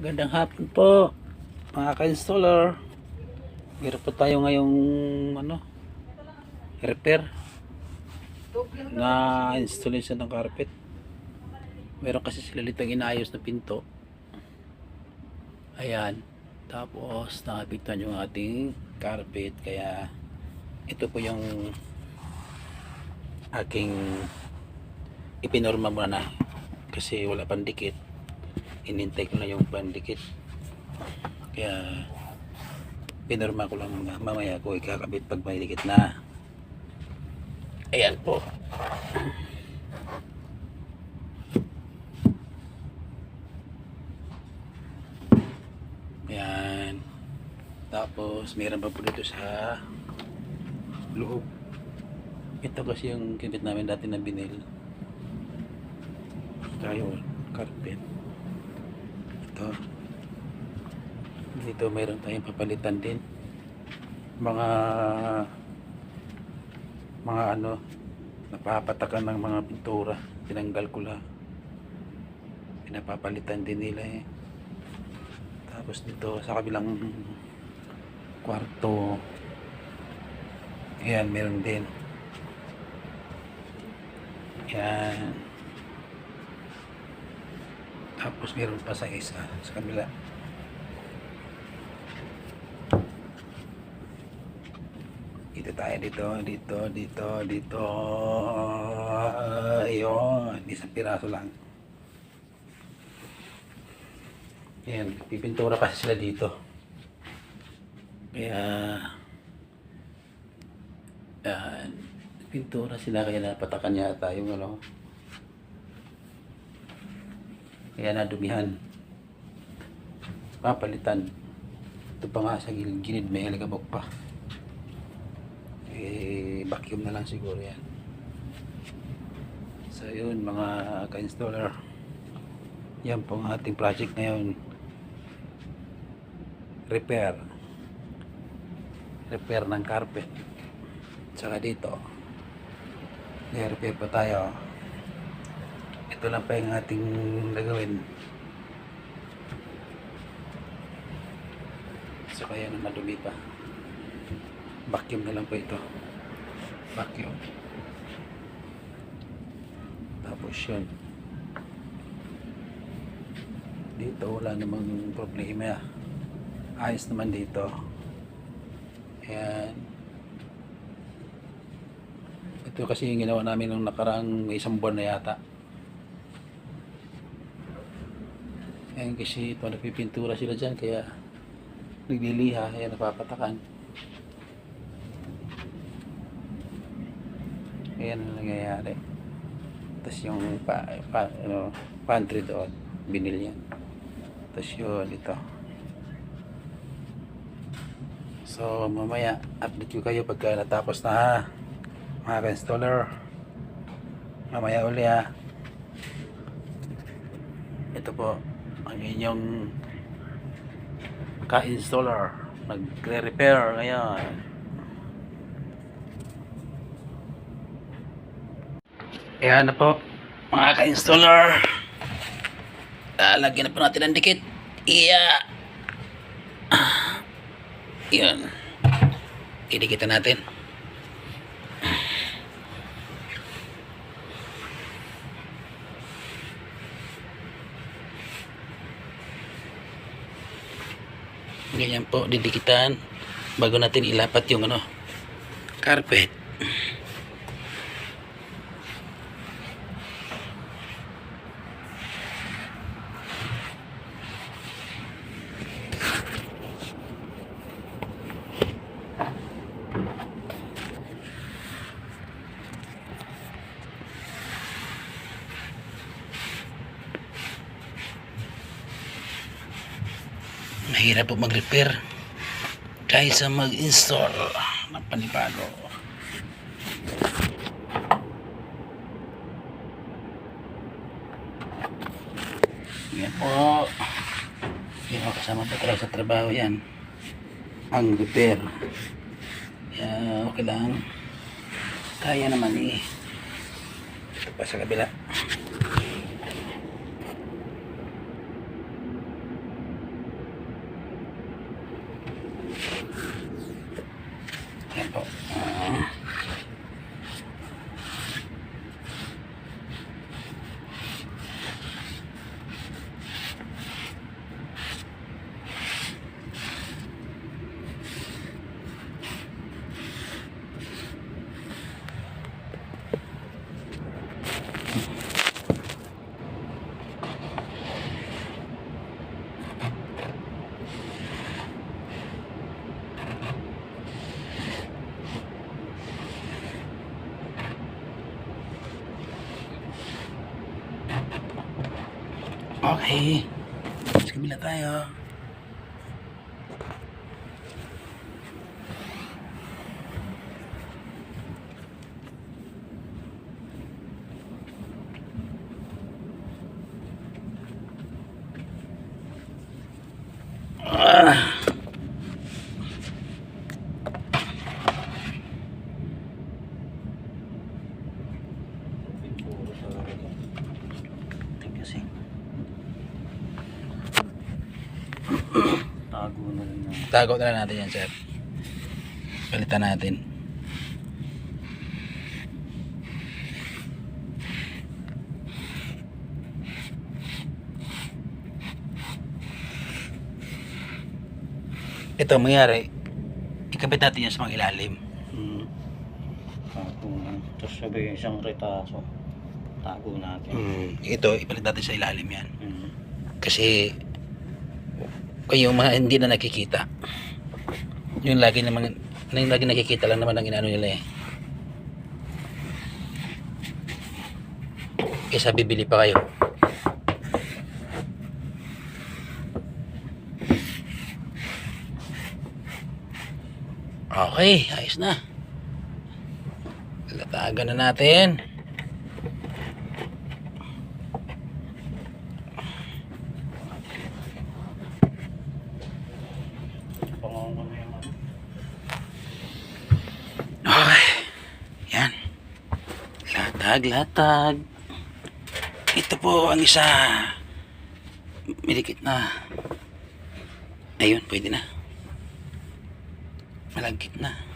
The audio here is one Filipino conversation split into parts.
Gandang hapon po mga ka-installer. Meron po tayo ngayong ano, repair na installation ng carpet. Meron kasi sila litang inayos na pinto. Ayan. Tapos nakapigtan yung ating carpet kaya ito po yung aking ipinorma muna na kasi wala pang dikit inintay ko na yung pandikit kaya pinorma ko lang mamaya ko ikakabit pag may dikit na. Ayan po. Ayan. Tapos meron pa po dito sa loob. Ito kasi yung kinit namin dati na binil. Tayo carpet ito dito mayroon tayong papalitan din. Mga mga ano napapatakan ng mga pintura. Tinanggal ko lang pinapapalitan din nila eh. Tapos dito sa kabilang kwarto ayan meron din. Yan tapos meron pa sa isa sa kabila. Dito tayo dito dito dito dito. Ayun isang piraso lang. Yan pipintura kasi sila dito. Kaya yan pintura sila kaya napatakan yata yung ano kaya nadumihan. Papalitan. Ito pa nga sa gilid may aligabok pa. Eh vacuum na lang siguro yan. So yun mga ka-installer. Yan po ang ating project ngayon. Repair. Repair ng carpet. Saka dito. Repair pa tayo ito lang pa yung ating gagawin. So kaya na madumi pa. Vacuum na lang po ito. Vacuum. Tapos yun. Dito wala namang problema. Ayos naman dito. Ayan. Ito kasi yung ginawa namin nung nakarang isang buwan na yata Ayan kasi ito nagpipintura sila dyan kaya nagliliha kaya napapatakan. Ayan ang nangyayari. Tapos yung pa, pa, ano, pantry doon, binil yan. Tapos yun, ito. So mamaya, update ko kayo pagka natapos na ha. Mga ka-installer. Mamaya uli ha. Ito po ang inyong ka-installer. Nagre-repair ngayon. Ayan na po mga ka-installer. Lalagyan na po natin ang dikit. Iya. Yun. Idikitan natin ganyan po didikitan bago natin ilapat yung ano carpet mahirap po mag-repair kaysa mag-install ng panibago. Yan po. Yan po, kasama po sa trabaho yan. Ang repair. Yan, okay lang. Kaya naman eh. Ito pa sa kabila. Okay. Sa kabila tayo. Ah. Kasi Tago na rin na. Tago na lang natin yan, sir. Palitan natin. Ito ang mangyari, ikabit natin yan sa mga ilalim. Hmm. Tapos sabi isang retaso. Tago natin. Mm, ito, ipalit natin sa ilalim yan. Hmm. Kasi kayo mga hindi na nakikita. Yung lagi naman yung lagi nakikita lang naman ang inaano nila eh. Kesa bibili pa kayo. Okay, ayos na. Latagan na natin. Pangongo na yung ano. Okay. Yan. Latag, latag. Ito po ang isa. Milikit na. Ayun, pwede na. Malagkit na.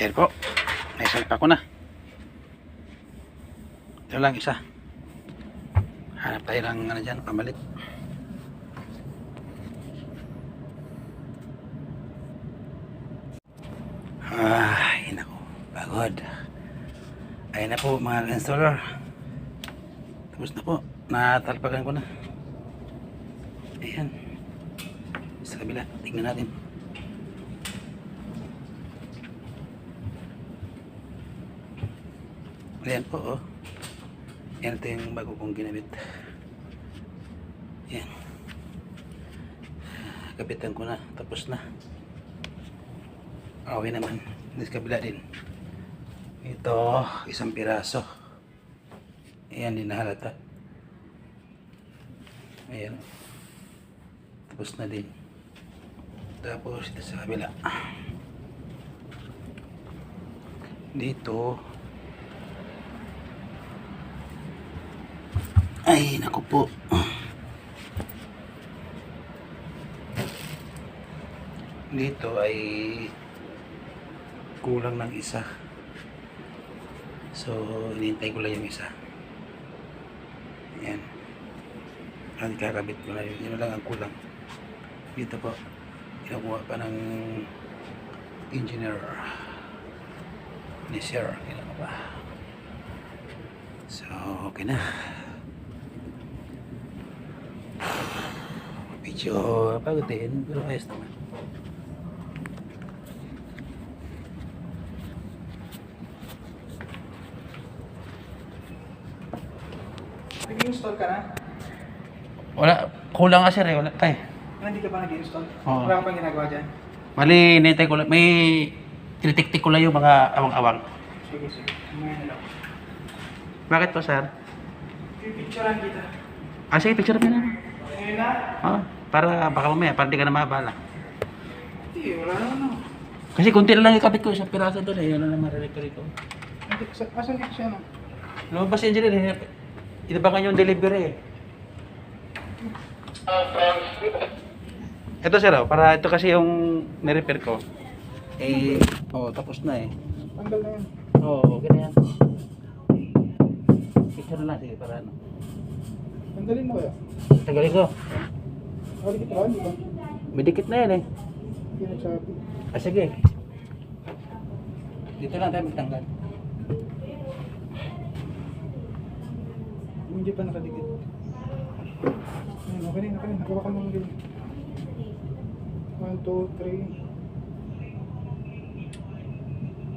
Ayan po. Naisalpa ko na. Ito lang isa. Hanap tayo ng ano dyan, pamalit. Ay, nako. Pagod. Ayun na po mga installer. Tapos na po. Natalpagan ko na. Ayan. Sa kabila. Tingnan natin. Ayan po, oh. Yan ito yung bago kong ginamit. Yan. Kapitan ko na. Tapos na. Okay naman. This kabila din. Ito, isang piraso. Ayan, din nahalata. Ayan. Tapos na din. Tapos ito sa kabila. Dito, Ay, naku po. Dito ay kulang ng isa. So, inintay ko lang yung isa. Ayan. Ang kakabit ko na yun. Yun lang ang kulang. Dito po, kinukuha pa ng engineer ni Sir. Kailangan pa. So, okay na. Medyo pagod din, pero ayos naman. Nag-install ka na? Wala, kulang nga sir eh, wala eh. Ah, Hindi ka pa nag-install? Oo. Wala ka pang ginagawa dyan? Mali, nintay ko lang, may tinitik-tik ko lang yung mga awang-awang. Sige, sige. Na lang. Bakit po sir? Pipicturean kita. Ah, sige, picture mo na. Ngayon na? Ah, para baka mamaya, para di ka na mabala. Hindi, wala naman. Kasi kunti lang ikabit ko, isang piraso doon eh, yun na lang marirepair ko. Hindi, sa- Asan dito siya no? Lumabas yung engineer, eh. inabangan yung delivery eh. Ito sir, oh, para ito kasi yung nirepair ko. Eh, oh, tapos na eh. Tanggal na yan. Oo, oh, okay na yan. Picture na lang, sige, para ano. Tanggalin mo kaya? Tagalin ko. Balik ito ba? Hindi ba? May dikit na yan eh. Hindi nagsabi. Ah, sige. Dito lang tayo magtanggal. Hindi pa nakadikit. Ayun, okay na, okay na. Hawakan mo ng ganyan. One, two, three.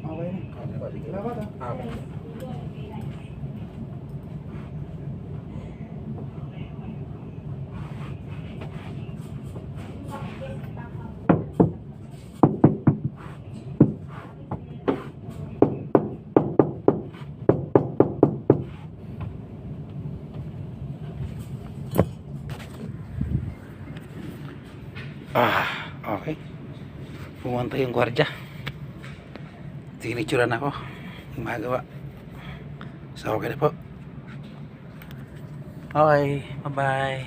Okay na. Salamat ah. Ah, okay. Pumunta yung gwardya. Tinicturan ako. Gumagawa. So, okay na po. Okay, bye-bye.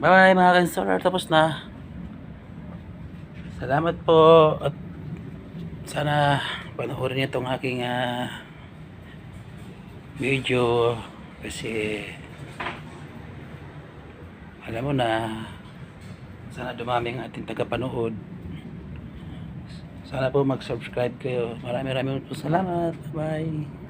Bye-bye mga kansolar. Tapos na. Salamat po. At sana panoorin niyo itong aking ah, video. Kasi alam mo na sana dumami ang ating tagapanood. Sana po mag-subscribe kayo. Maraming maraming salamat. Bye.